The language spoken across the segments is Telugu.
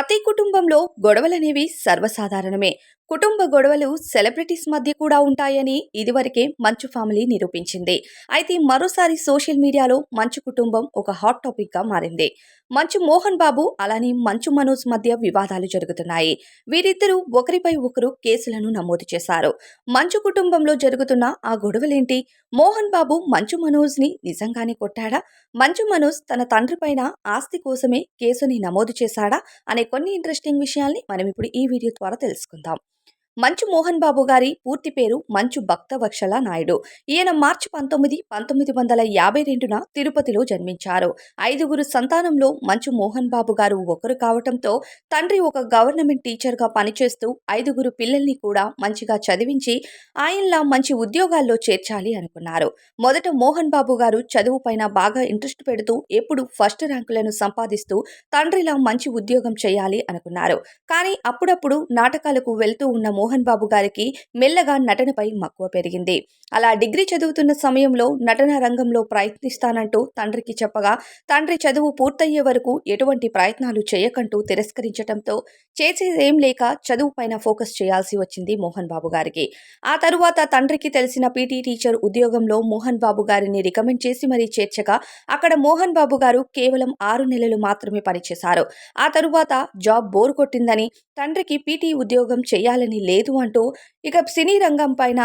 up ప్రతి కుటుంబంలో గొడవలనేవి సర్వసాధారణమే. కుటుంబ గొడవలు సెలబ్రిటీస్ మధ్య కూడా ఉంటాయని ఇదివరకే మంచు ఫ్యామిలీ నిరూపించింది. అయితే మరోసారి సోషల్ మీడియాలో మంచు కుటుంబం ఒక హాట్ టాపిక్గా మారింది. మంచు మోహన్ బాబు అలానే మంచు మనోజ్ మధ్య వివాదాలు జరుగుతున్నాయి. వీరిద్దరూ ఒకరిపై ఒకరు కేసులను నమోదు చేశారు. మంచు కుటుంబంలో జరుగుతున్న ఆ గొడవలేంటి? మోహన్ బాబు మంచు మనోజ్ని నిజంగానే కొట్టాడా? మంచు మనోజ్ తన తండ్రి పైన ఆస్తి కోసమే కేసుని నమోదు చేశాడా? అనే కొన్ని ఇంట్రెస్టింగ్ విషయాల్ని మనం ఇప్పుడు ఈ వీడియో ద్వారా తెలుసుకుందాం. మంచు మోహన్ బాబు గారి పూర్తి పేరు మంచు భక్తవక్షల నాయుడు. ఈయన మార్చి పంతొమ్మిది పంతొమ్మిది వందల యాభై రెండున తిరుపతిలో జన్మించారు. ఐదుగురు సంతానంలో మంచు మోహన్ బాబు గారు ఒకరు కావటంతో తండ్రి ఒక గవర్నమెంట్ టీచర్గా పనిచేస్తూ ఐదుగురు పిల్లల్ని కూడా మంచిగా చదివించి ఆయనలా మంచి ఉద్యోగాల్లో చేర్చాలి అనుకున్నారు. మొదట మోహన్ బాబు గారు చదువు పైన బాగా ఇంట్రెస్ట్ పెడుతూ ఎప్పుడు ఫస్ట్ ర్యాంకులను సంపాదిస్తూ తండ్రిలా మంచి ఉద్యోగం చేయాలి అనుకున్నారు. కానీ అప్పుడప్పుడు నాటకాలకు వెళ్తూ ఉన్న మోహన్ బాబు గారికి మెల్లగా నటనపై మక్కువ పెరిగింది. అలా డిగ్రీ చదువుతున్న సమయంలో నటన రంగంలో ప్రయత్నిస్తానంటూ తండ్రికి చెప్పగా తండ్రి చదువు పూర్తయ్యే వరకు ఎటువంటి ప్రయత్నాలు చేయకంటూ తిరస్కరించడంతో చేసేదేం లేక చదువుపైన ఫోకస్ చేయాల్సి వచ్చింది మోహన్ బాబు గారికి. ఆ తరువాత తండ్రికి తెలిసిన పీటీ టీచర్ ఉద్యోగంలో మోహన్ బాబు గారిని రికమెండ్ చేసి మరీ చేర్చగా అక్కడ మోహన్ బాబు గారు కేవలం ఆరు నెలలు మాత్రమే పనిచేశారు. ఆ తరువాత జాబ్ బోర్ కొట్టిందని తండ్రికి పీటీ ఉద్యోగం చేయాలని లేదు అంటూ ఇక సినీ రంగం పైన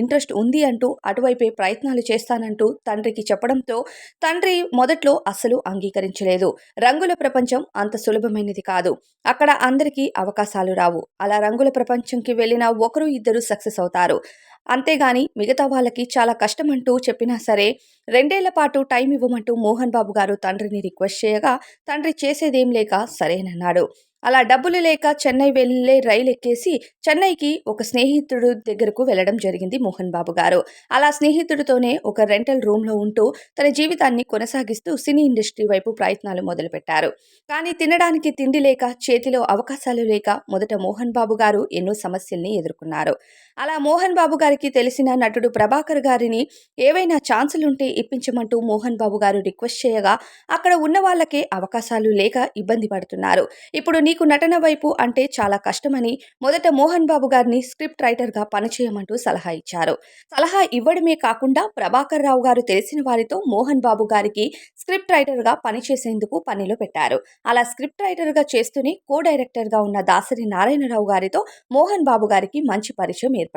ఇంట్రెస్ట్ ఉంది అంటూ అటువైపే ప్రయత్నాలు చేస్తానంటూ తండ్రికి చెప్పడంతో తండ్రి మొదట్లో అస్సలు అంగీకరించలేదు. రంగుల ప్రపంచం అంత సులభమైనది కాదు. అక్కడ అందరికీ అవకాశాలు రావు. అలా రంగుల ప్రపంచంకి వెళ్ళిన ఒకరు ఇద్దరు సక్సెస్ అవుతారు. అంతేగాని మిగతా వాళ్ళకి చాలా కష్టమంటూ చెప్పినా సరే రెండేళ్ళ పాటు టైం ఇవ్వమంటూ మోహన్ బాబు గారు తండ్రిని రిక్వెస్ట్ చేయగా తండ్రి చేసేదేం లేక సరేనన్నాడు. అలా డబ్బులు లేక చెన్నై వెళ్ళే రైలు ఎక్కేసి చెన్నైకి ఒక స్నేహితుడు దగ్గరకు వెళ్ళడం జరిగింది మోహన్ బాబు గారు. అలా స్నేహితుడితోనే ఒక రెంటల్ రూమ్లో ఉంటూ తన జీవితాన్ని కొనసాగిస్తూ సినీ ఇండస్ట్రీ వైపు ప్రయత్నాలు మొదలుపెట్టారు. కానీ తినడానికి తిండి లేక చేతిలో అవకాశాలు లేక మొదట మోహన్ బాబు గారు ఎన్నో సమస్యల్ని ఎదుర్కొన్నారు. అలా మోహన్ బాబు గారికి తెలిసిన నటుడు ప్రభాకర్ గారిని ఏవైనా ఛాన్సులుంటే ఇప్పించమంటూ మోహన్ బాబు గారు రిక్వెస్ట్ చేయగా అక్కడ ఉన్న వాళ్ళకే అవకాశాలు లేక ఇబ్బంది పడుతున్నారు. ఇప్పుడు నీకు నటన వైపు అంటే చాలా కష్టమని మొదట మోహన్ బాబు గారిని స్క్రిప్ట్ రైటర్గా పనిచేయమంటూ సలహా ఇచ్చారు. సలహా ఇవ్వడమే కాకుండా ప్రభాకర్ రావు గారు తెలిసిన వారితో మోహన్ బాబు గారికి స్క్రిప్ట్ రైటర్గా పనిచేసేందుకు పనిలో పెట్టారు. అలా స్క్రిప్ట్ రైటర్గా చేస్తూనే కో డైరెక్టర్గా ఉన్న దాసరి నారాయణరావు గారితో మోహన్ బాబు గారికి మంచి పరిచయం ఏర్పడింది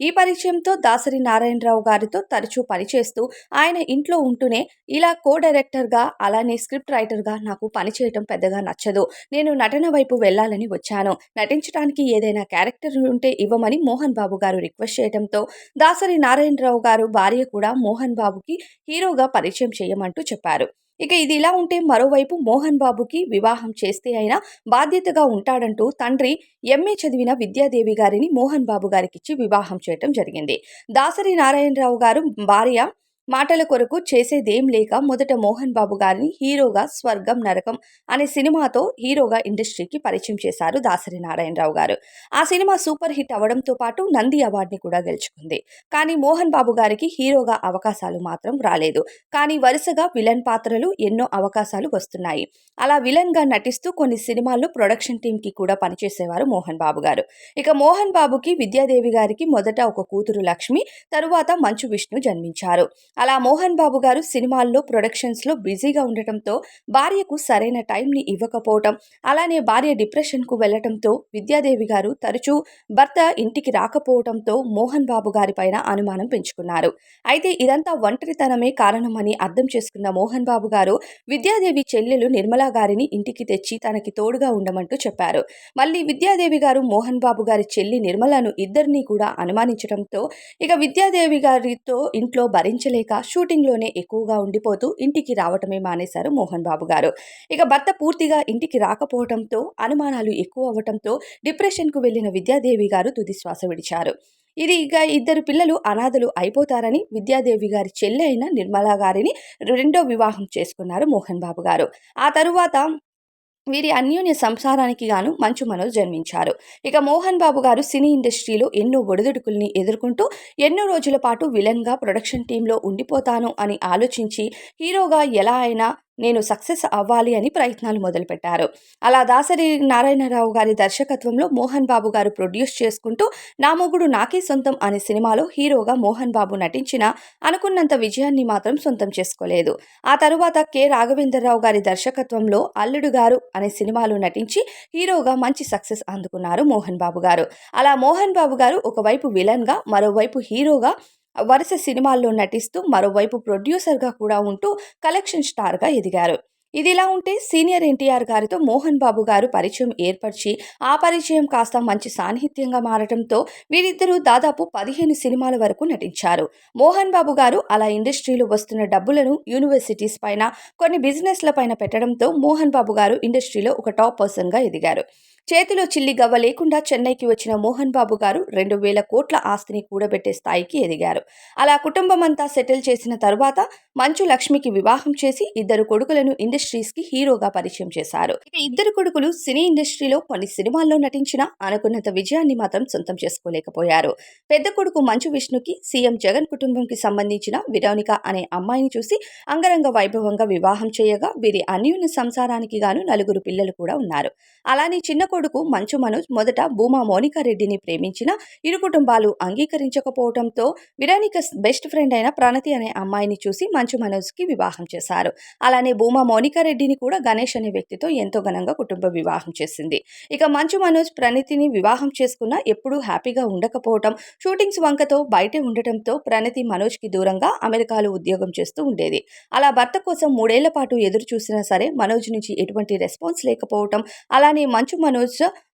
ఈ పరిచయంతో దాసరి నారాయణరావు గారితో తరచూ పనిచేస్తూ ఆయన ఇంట్లో ఉంటూనే ఇలా కో డైరెక్టర్గా అలానే స్క్రిప్ట్ రైటర్గా నాకు పనిచేయటం పెద్దగా నచ్చదు. నేను నటన వైపు వెళ్ళాలని వచ్చాను. నటించడానికి ఏదైనా క్యారెక్టర్ ఉంటే ఇవ్వమని మోహన్ బాబు గారు రిక్వెస్ట్ చేయడంతో దాసరి నారాయణరావు గారు భార్య కూడా మోహన్ బాబుకి హీరోగా పరిచయం చేయమంటూ చెప్పారు. ఇక ఇది ఇలా ఉంటే మరోవైపు మోహన్ బాబుకి వివాహం చేస్తే అయినా బాధ్యతగా ఉంటాడంటూ తండ్రి ఎంఏ చదివిన విద్యాదేవి గారిని మోహన్ బాబు గారికిచ్చి వివాహం చేయటం జరిగింది. దాసరి నారాయణరావు గారు భార్య మాటల కొరకు చేసేదేం లేక మొదట మోహన్ బాబు గారిని హీరోగా స్వర్గం నరకం అనే సినిమాతో హీరోగా ఇండస్ట్రీకి పరిచయం చేశారు దాసరి నారాయణరావు గారు. ఆ సినిమా సూపర్ హిట్ అవడంతో పాటు నంది అవార్డుని కూడా గెలుచుకుంది. కానీ మోహన్ బాబు గారికి హీరోగా అవకాశాలు మాత్రం రాలేదు. కానీ వరుసగా విలన్ పాత్రలు ఎన్నో అవకాశాలు వస్తున్నాయి. అలా విలన్గా నటిస్తూ కొన్ని సినిమాల్లో ప్రొడక్షన్ టీమ్కి కూడా పనిచేసేవారు మోహన్ బాబు గారు. ఇక మోహన్ బాబుకి విద్యాదేవి గారికి మొదట ఒక కూతురు లక్ష్మి తరువాత మంచు విష్ణు జన్మించారు. అలా మోహన్ బాబు గారు సినిమాల్లో ప్రొడక్షన్స్లో బిజీగా ఉండటంతో భార్యకు సరైన టైంని ఇవ్వకపోవటం అలానే భార్య డిప్రెషన్కు వెళ్ళటంతో విద్యాదేవి గారు తరచూ భర్త ఇంటికి రాకపోవడంతో మోహన్ బాబు గారి పైన అనుమానం పెంచుకున్నారు. అయితే ఇదంతా ఒంటరితనమే కారణమని అర్థం చేసుకున్న మోహన్ బాబు గారు విద్యాదేవి చెల్లెలు నిర్మలా గారిని ఇంటికి తెచ్చి తనకి తోడుగా ఉండమంటూ చెప్పారు. మళ్ళీ విద్యాదేవి గారు మోహన్ బాబు గారి చెల్లి నిర్మలను ఇద్దరిని కూడా అనుమానించడంతో ఇక విద్యాదేవి గారితో ఇంట్లో భరించలేక ఇక షూటింగ్లోనే ఎక్కువగా ఉండిపోతూ ఇంటికి రావటమే మానేశారు మోహన్ బాబు గారు. ఇక భర్త పూర్తిగా ఇంటికి రాకపోవడంతో అనుమానాలు ఎక్కువ అవటంతో డిప్రెషన్కు వెళ్ళిన విద్యాదేవి గారు తుది శ్వాస విడిచారు. ఇది ఇక ఇద్దరు పిల్లలు అనాథలు అయిపోతారని విద్యాదేవి గారి చెల్లి అయిన నిర్మలా గారిని రెండో వివాహం చేసుకున్నారు మోహన్ బాబు గారు. ఆ తరువాత వీరి అన్యోన్య సంసారానికి గాను మంచు మనోజ్ జన్మించారు. ఇక మోహన్ బాబు గారు సినీ ఇండస్ట్రీలో ఎన్నో ఒడిదుడుకుల్ని ఎదుర్కొంటూ ఎన్నో రోజుల పాటు విలన్గా ప్రొడక్షన్ టీంలో ఉండిపోతాను అని ఆలోచించి హీరోగా ఎలా అయినా నేను సక్సెస్ అవ్వాలి అని ప్రయత్నాలు మొదలుపెట్టారు. అలా దాసరి నారాయణరావు గారి దర్శకత్వంలో మోహన్ బాబు గారు ప్రొడ్యూస్ చేసుకుంటూ నా మొగుడు నాకే సొంతం అనే సినిమాలో హీరోగా మోహన్ బాబు నటించిన అనుకున్నంత విజయాన్ని మాత్రం సొంతం చేసుకోలేదు. ఆ తరువాత కె. రాఘవేంద్రరావు గారి దర్శకత్వంలో అల్లుడు గారు అనే సినిమాలో నటించి హీరోగా మంచి సక్సెస్ అందుకున్నారు మోహన్ బాబు గారు. అలా మోహన్ బాబు గారు ఒకవైపు విలన్గా మరోవైపు హీరోగా వరుస సినిమాల్లో నటిస్తూ మరోవైపు ప్రొడ్యూసర్గా కూడా ఉంటూ కలెక్షన్ స్టార్గా ఎదిగారు. ఇదిలా ఉంటే సీనియర్ ఎన్టీఆర్ గారితో మోహన్ బాబు గారు పరిచయం ఏర్పరిచి ఆ పరిచయం కాస్త మంచి సాన్నిహిత్యంగా మారడంతో వీరిద్దరూ దాదాపు పదిహేను సినిమాల వరకు నటించారు. మోహన్ బాబు గారు అలా ఇండస్ట్రీలో వస్తున్న డబ్బులను యూనివర్సిటీస్ పైన కొన్ని బిజినెస్ల పైన పెట్టడంతో మోహన్ బాబు గారు ఇండస్ట్రీలో ఒక టాప్ పర్సన్గా ఎదిగారు. చేతిలో చిల్లి గవ్వ లేకుండా చెన్నైకి వచ్చిన మోహన్ బాబు గారు రెండు వేల కోట్ల ఆస్తిని కూడబెట్టే స్థాయికి ఎదిగారు. అలా కుటుంబం అంతా సెటిల్ చేసిన తరువాత మంచు లక్ష్మికి వివాహం చేసి ఇద్దరు కొడుకులను ఇండస్ట్రీస్కి హీరోగా పరిచయం చేశారు. ఇక ఇద్దరు కొడుకులు సినీ ఇండస్ట్రీలో కొన్ని సినిమాల్లో నటించిన అనుకున్నంత విజయాన్ని మాత్రం సొంతం చేసుకోలేకపోయారు. పెద్ద కొడుకు మంచు విష్ణుకి సీఎం జగన్ కుటుంబంకి సంబంధించిన విరోనిక అనే అమ్మాయిని చూసి అంగరంగ వైభవంగా వివాహం చేయగా వీరి అన్యోన్య సంసారానికి గాను నలుగురు పిల్లలు కూడా ఉన్నారు. అలానే చిన్న కొడుకు మంచు మనోజ్ మొదట భూమా మోనికా రెడ్డిని ప్రేమించిన ఇరు కుటుంబాలు అంగీకరించకపోవడంతో విరానిక బెస్ట్ ఫ్రెండ్ అయిన ప్రణతి అనే అమ్మాయిని చూసి మంచు మనోజ్కి వివాహం చేశారు. అలానే భూమా మోనికా రెడ్డిని కూడా గణేష్ అనే వ్యక్తితో ఎంతో ఘనంగా కుటుంబ వివాహం చేసింది. ఇక మంచు మనోజ్ ప్రణతిని వివాహం చేసుకున్న ఎప్పుడూ హ్యాపీగా ఉండకపోవటం షూటింగ్స్ వంకతో బయటే ఉండటంతో ప్రణతి మనోజ్కి దూరంగా అమెరికాలో ఉద్యోగం చేస్తూ ఉండేది. అలా భర్త కోసం మూడేళ్ళ పాటు ఎదురు చూసినా సరే మనోజ్ నుంచి ఎటువంటి రెస్పాన్స్ లేకపోవటం అలానే మంచు మనోజ్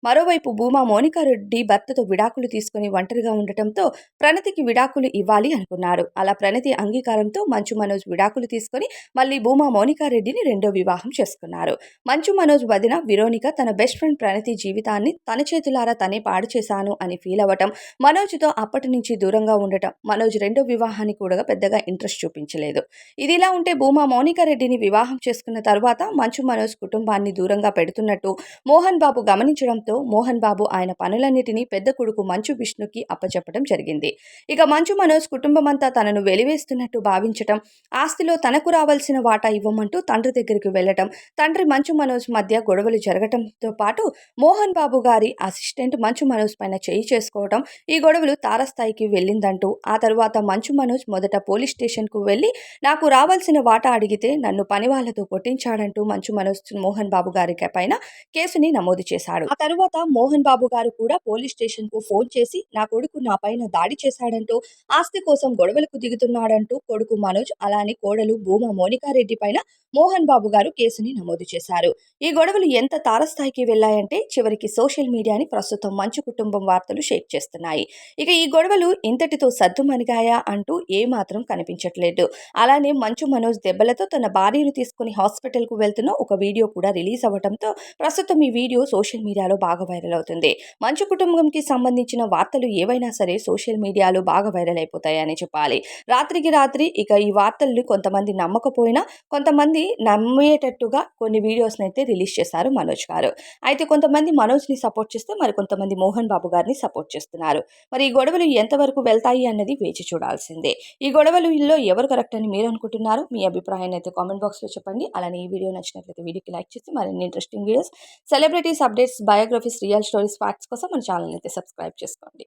మరోవైపు భూమా మోనికారెడ్డి భర్తతో విడాకులు తీసుకుని ఒంటరిగా ఉండటంతో ప్రణతికి విడాకులు ఇవ్వాలి అనుకున్నాడు అలా ప్రణతి అంగీకారంతో మంచు మనోజ్ విడాకులు తీసుకుని మళ్ళీ భూమా మోనికారెడ్డిని రెండో వివాహం చేసుకున్నారు. మంచు మనోజ్ వదిన విరోనిక తన బెస్ట్ ఫ్రెండ్ ప్రణతి జీవితాన్ని తన చేతులారా తనే పాడు చేశాను అని ఫీల్ అవ్వటం మనోజ్తో అప్పటి నుంచి దూరంగా ఉండటం మనోజ్ రెండో వివాహాన్ని కూడా పెద్దగా ఇంట్రెస్ట్ చూపించలేదు. ఇదిలా ఉంటే భూమా మౌనికారెడ్డిని వివాహం చేసుకున్న తర్వాత మంచు మనోజ్ కుటుంబాన్ని దూరంగా పెడుతున్నట్టు మోహన్ బాబు గమనించడంతో మోహన్ బాబు ఆయన పనులన్నిటినీ పెద్ద కొడుకు మంచు విష్ణుకి అప్పచెప్పడం జరిగింది. ఇక మంచు మనోజ్ కుటుంబమంతా తనను వెలివేస్తున్నట్టు భావించటం ఆస్తిలో తనకు రావాల్సిన వాటా ఇవ్వమంటూ తండ్రి దగ్గరికి వెళ్ళటం తండ్రి మంచు మనోజ్ మధ్య గొడవలు జరగటంతో పాటు మోహన్ బాబు గారి అసిస్టెంట్ మంచు మనోజ్ పైన చేయి చేసుకోవడం ఈ గొడవలు తారస్థాయికి వెళ్ళిందంటూ ఆ తరువాత మంచు మనోజ్ మొదట పోలీస్ స్టేషన్కు వెళ్ళి నాకు రావాల్సిన వాటా అడిగితే నన్ను పని వాళ్ళతో కొట్టించాడంటూ మంచు మనోజ్ మోహన్ బాబు గారి పైన కేసుని నమోదు చేశాడు. ఆ తరువాత మోహన్ బాబు గారు కూడా పోలీస్ స్టేషన్కు ఫోన్ చేసి నా కొడుకు నా పైన దాడి చేశాడంటూ ఆస్తి కోసం గొడవలకు దిగుతున్నాడంటూ కొడుకు మనోజ్ అలానే కోడలు భూమా మోనికారెడ్డి పైన మోహన్ బాబు గారు కేసుని నమోదు చేశారు. ఈ గొడవలు ఎంత తారస్థాయికి వెళ్ళాయంటే చివరికి సోషల్ మీడియాని ప్రస్తుతం మంచు కుటుంబం వార్తలు షేక్ చేస్తున్నాయి. ఇక ఈ గొడవలు ఇంతటితో సద్దుమణిగాయా అంటూ ఏమాత్రం కనిపించట్లేదు. అలానే మంచు మనోజ్ దెబ్బలతో తన భార్యను తీసుకుని హాస్పిటల్కు వెళ్తున్న ఒక వీడియో కూడా రిలీజ్ అవ్వడంతో ప్రస్తుతం ఈ వీడియో సోషల్ సోషల్ మీడియాలో బాగా వైరల్ అవుతుంది. మంచు కుటుంబంకి సంబంధించిన వార్తలు ఏవైనా సరే సోషల్ మీడియాలో బాగా వైరల్ అయిపోతాయని చెప్పాలి. రాత్రికి రాత్రి ఇక ఈ వార్తల్ని కొంతమంది నమ్మకపోయినా కొంతమంది నమ్మేటట్టుగా కొన్ని వీడియోస్ని అయితే రిలీజ్ చేశారు మనోజ్ గారు. అయితే కొంతమంది మనోజ్ని సపోర్ట్ చేస్తే మరి కొంతమంది మోహన్ బాబు గారిని సపోర్ట్ చేస్తున్నారు. మరి ఈ గొడవలు ఎంతవరకు వెళ్తాయి అన్నది వేచి చూడాల్సిందే. ఈ గొడవలలో ఎవరు కరెక్ట్ అని మీరు అనుకుంటున్నారు? మీ అభిప్రాయాన్ని అయితే కామెంట్ బాక్స్లో చెప్పండి. అలానే ఈ వీడియో నచ్చినట్లయితే వీడియోకి లైక్ చేసి మరిన్ని interesting videos celebrities updates biographies real stories facts కోసం మన ఛానల్ అయితే సబ్స్క్రైబ్ చేసుకోండి.